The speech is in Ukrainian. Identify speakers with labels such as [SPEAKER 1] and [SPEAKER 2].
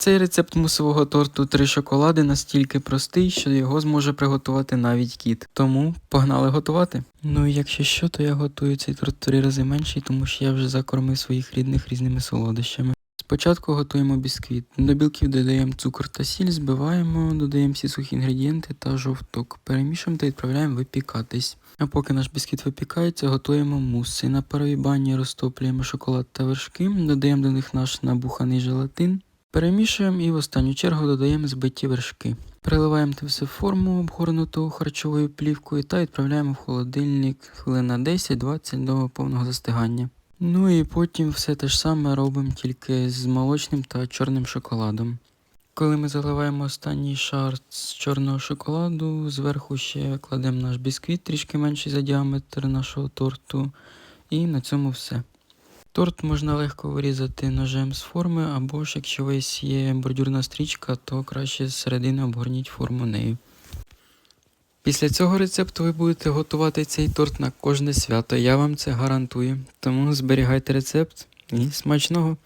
[SPEAKER 1] Цей рецепт мусового торту три шоколади настільки простий, що його зможе приготувати навіть кіт. Тому погнали готувати. Ну і якщо що, то я готую цей торт три рази менший, тому що я вже закормив своїх рідних різними солодощами. Спочатку готуємо бісквіт. До білків додаємо цукор та сіль, збиваємо, додаємо всі сухі інгредієнти та жовток. Перемішуємо та відправляємо випікатись. А поки наш бісквіт випікається, готуємо муси. На паровій бані розтоплюємо шоколад та вершки, додаємо до них наш набуханий желатин. Перемішуємо і в останню чергу додаємо збиті вершки. Переливаємо це все в форму, обгорнуту харчовою плівкою, та відправляємо в холодильник хвилин на 10-20 до повного застигання. Ну і потім все те ж саме робимо тільки з молочним та чорним шоколадом. Коли ми заливаємо останній шар з чорного шоколаду, зверху ще кладемо наш бісквіт, трішки менший за діаметр нашого торту. І на цьому все. Торт можна легко вирізати ножем з форми, або ж якщо у вас є бордюрна стрічка, то краще з середини обгорніть форму нею. Після цього рецепту ви будете готувати цей торт на кожне свято, я вам це гарантую. Тому зберігайте рецепт і смачного!